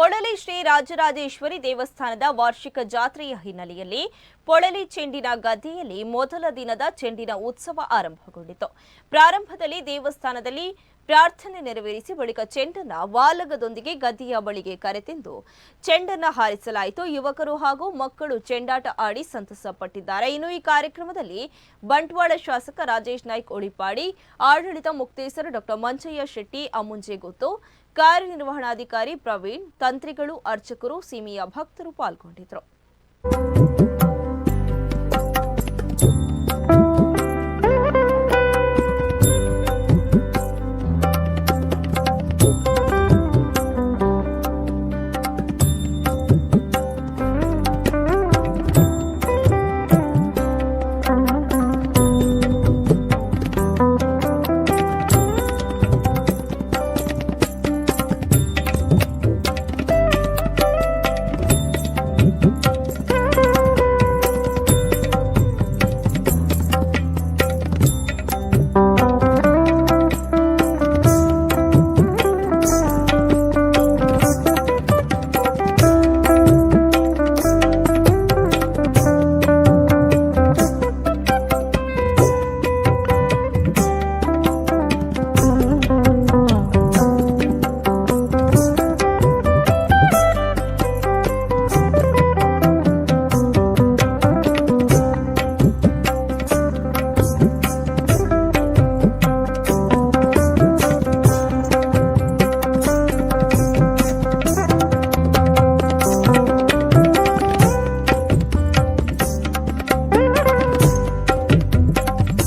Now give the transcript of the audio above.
ಪೊಳಲಿ ಶ್ರೀ ರಾಜರಾಜೇಶ್ವರಿ ದೇವಸ್ಥಾನದ ವಾರ್ಷಿಕ ಜಾತ್ರೆಯ ಹಿನ್ನೆಲೆಯಲ್ಲಿ ಪೊಳಲಿ ಚೆಂಡಿನ ಗದ್ದೆಯಲ್ಲಿ ಮೊದಲ ದಿನದ ಚೆಂಡಿನ ಉತ್ಸವ ಆರಂಭಗೊಂಡಿತು. ಪ್ರಾರಂಭದಲ್ಲಿ ದೇವಸ್ಥಾನದಲ್ಲಿ ಪ್ರಾರ್ಥನೆ ನೆರವೇರಿಸಿ ಬಳಿಕ ಚೆಂಡನ್ನ ವಾಲಗದೊಂದಿಗೆ ಗದ್ದೆಯ ಬಳಿಗೆ ಕರೆತೆಂದು ಚೆಂಡನ್ನ ಹಾರಿಸಲಾಯಿತು. ಯುವಕರು ಹಾಗೂ ಮಕ್ಕಳು ಚೆಂಡಾಟ ಆಡಿ ಸಂತಸ ಪಟ್ಟಿದ್ದಾರೆ. ಇನ್ನು ಈ ಕಾರ್ಯಕ್ರಮದಲ್ಲಿ ಬಂಟ್ವಾಳ ಶಾಸಕ ರಾಜೇಶ್ ನಾಯ್ಕ್ ಉಳಿಪಾಡಿ, ಆಡಳಿತ ಮುಕ್ತೇಸರ ಡಾಕ್ಟರ್ ಮಂಚಯ್ಯ ಶೆಟ್ಟಿ ಅಮುಂಜೆಗುತ್ತು ಕಾರ್ಯನಿರ್ವಹಣಾಧಿಕಾರಿ ಪ್ರವೀಣ್, ತಂತ್ರಿಗಳು, ಅರ್ಚಕರು, ಸೀಮೆಯ ಭಕ್ತರು ಪಾಲ್ಗೊಂಡಿದ್ದರು.